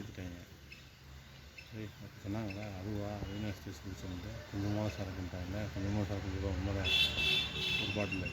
சொல்லியிருக்காங்க சொன்னாங்களா அதுவா அவினாஷ் டேஸ்ட் குடிச்சவங்க கொஞ்சமாக சரக்குன்ட்டாங்க கொஞ்சமாக சரக்கு கூட உண்மை ஒரு பாட்டில்.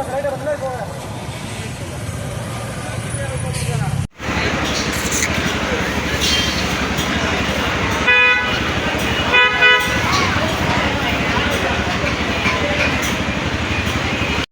இப்போ